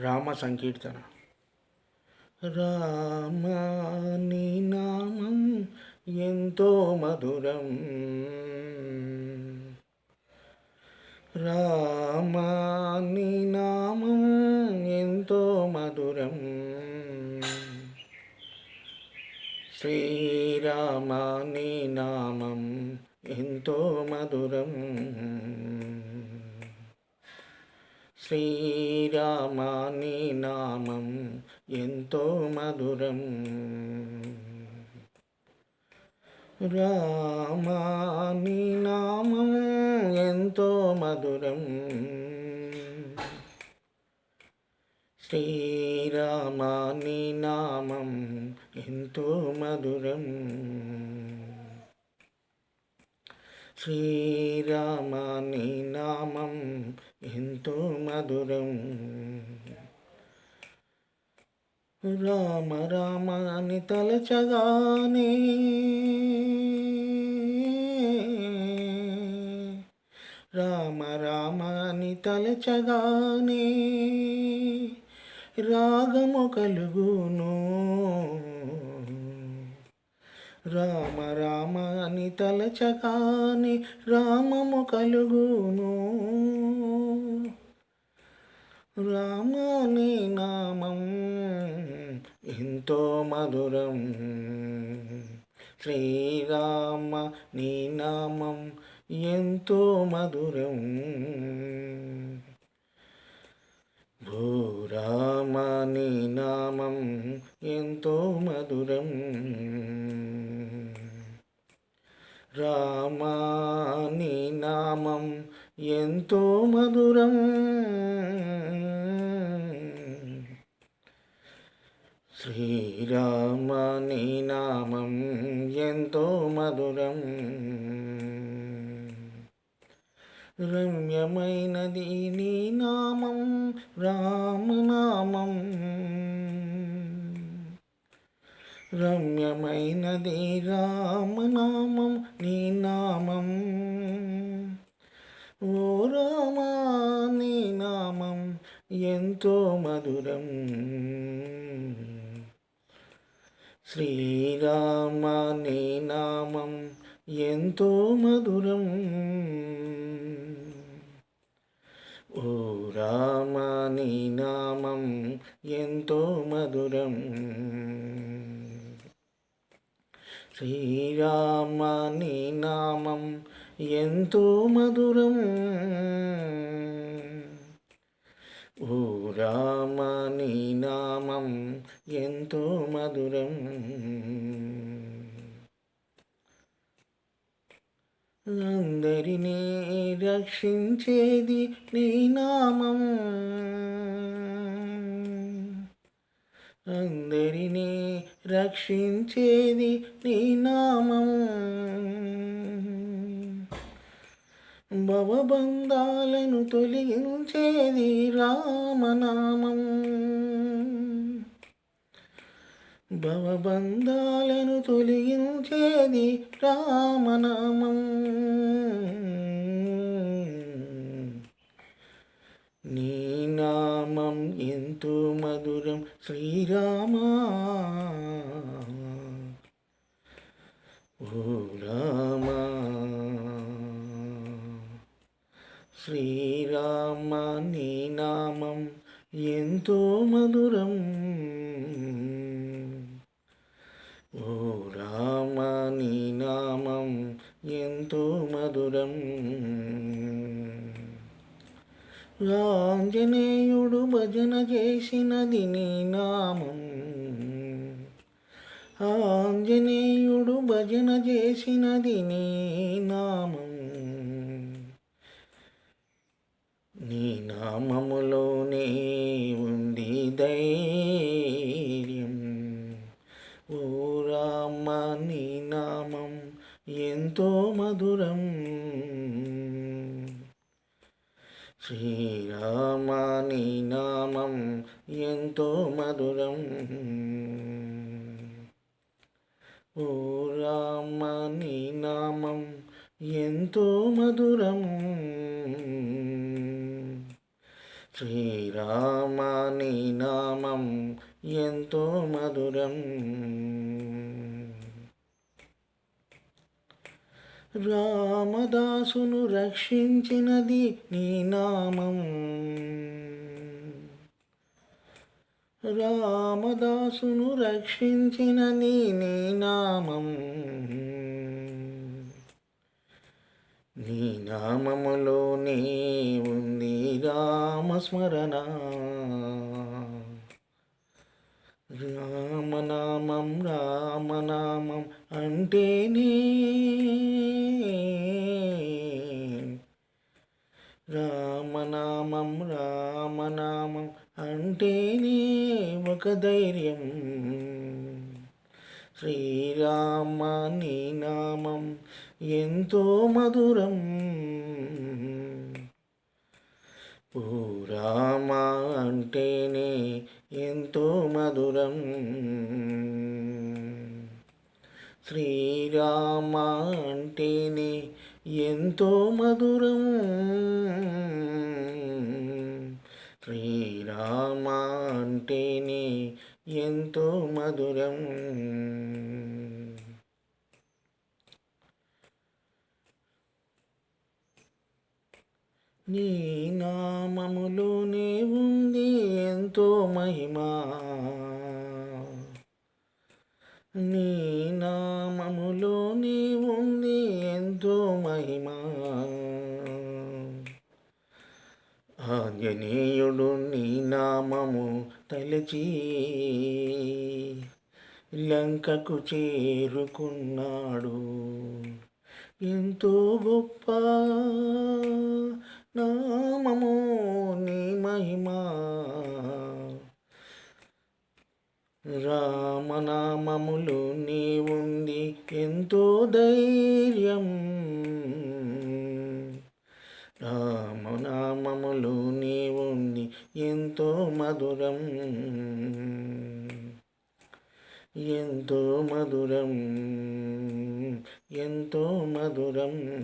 రామ సంకీర్తన. రామాని నామం ఎంతో మధురం. రామాని నామం ఎంతో మధురం. శ్రీరామాని నామం ఎంతో మధురం. శ్రీరామాని నామం ఎంతో మధురం. రామాని నామం ఎంతో మధురం. శ్రీరామాని నామం ఎంతో మధురం. శ్రీరామాని నామం ఎంతో మధురం. రామ రామ అని తలచగానే రామ రామ అని తలచగానే రాగము కలుగును. రామ రామ అని తలచగానే రామము కలుగును. రామాని నామం ఎంతో మధురం. శ్రీరామ నీ నామం ఎంతో మధురం. భూరామ నీ నామం ఎంతో మధురం. రామాని నామం ఎంతో మధురం. శ్రీరామ నామం ఎంతో మధురం. రమ్యమైనది నీ నామం రామనామం రమ్యమైనది రామనామం నీ నామం. ఓ రామా నీ నామం ఎంతో మధురం. శ్రీరామ నీ నామం ఎంతో మధురం. ఓ రామ నీ నామం ఎంతో మధురం. శ్రీరామ నీ నామం ఎంతో మధురం. ఓ రామ నీ నామం ఎంతో మధురం. అందరినీ రక్షించేది నీ నామం. అందరినీ రక్షించేది నీ నామం. భవబంధాలను తొలగించేది రామనామం. భవబంధాలను తొలగించేది రామనామం. నీ నామం ఎంతో మధురం శ్రీరామా. ఓ రామా. శ్రీరామ నీ నామం ఎంతో మధురం. ఓ రామ నీ నామం ఎంతో మధురం. ఆంజనేయుడు భజన చేసినది నీ నామం. ఆంజనేయుడు భజన చేసినది నీ నామం. నీ నామము శ్రీరామాని నామం ఎంతో మధురం. ఓ రామాని నామం ఎంతో మధురం. శ్రీరామాని నామం ఎంతో మధురం. రామదాసును రక్షించినది నీ నామం. రామదాసును రక్షించిన నీ నీ నామం. నీ నామములోనే ఉంది రామస్మరణ. అంటేనే రామనామం రామనామం అంటేనే ఒక ధైర్యం. శ్రీరామ నీ నామం ఎంతో మధురం. పూరామ అంటేనే ఎంతో మధురం. శ్రీరామ అంటేనే ఎంతో మధురం. శ్రీరామ అంటేనే ఎంతో మధురం. నీ నామములోనే ఉంది ఎంతో మహిమా. నీ నామములో నీ ఉంది ఎంతో మహిమా. ఆంజనేయుడు నీ నామము తలచి లంకకు చేరుకున్నాడు. ఎంతో గొప్ప నామము నీ మహిమా. రా నామములు ఉంది ఎంతో ధైర్యం. రామనామములు నీ ఉంది ఎంతో మధురం. ఎంతో మధురం ఎంతో మధురం.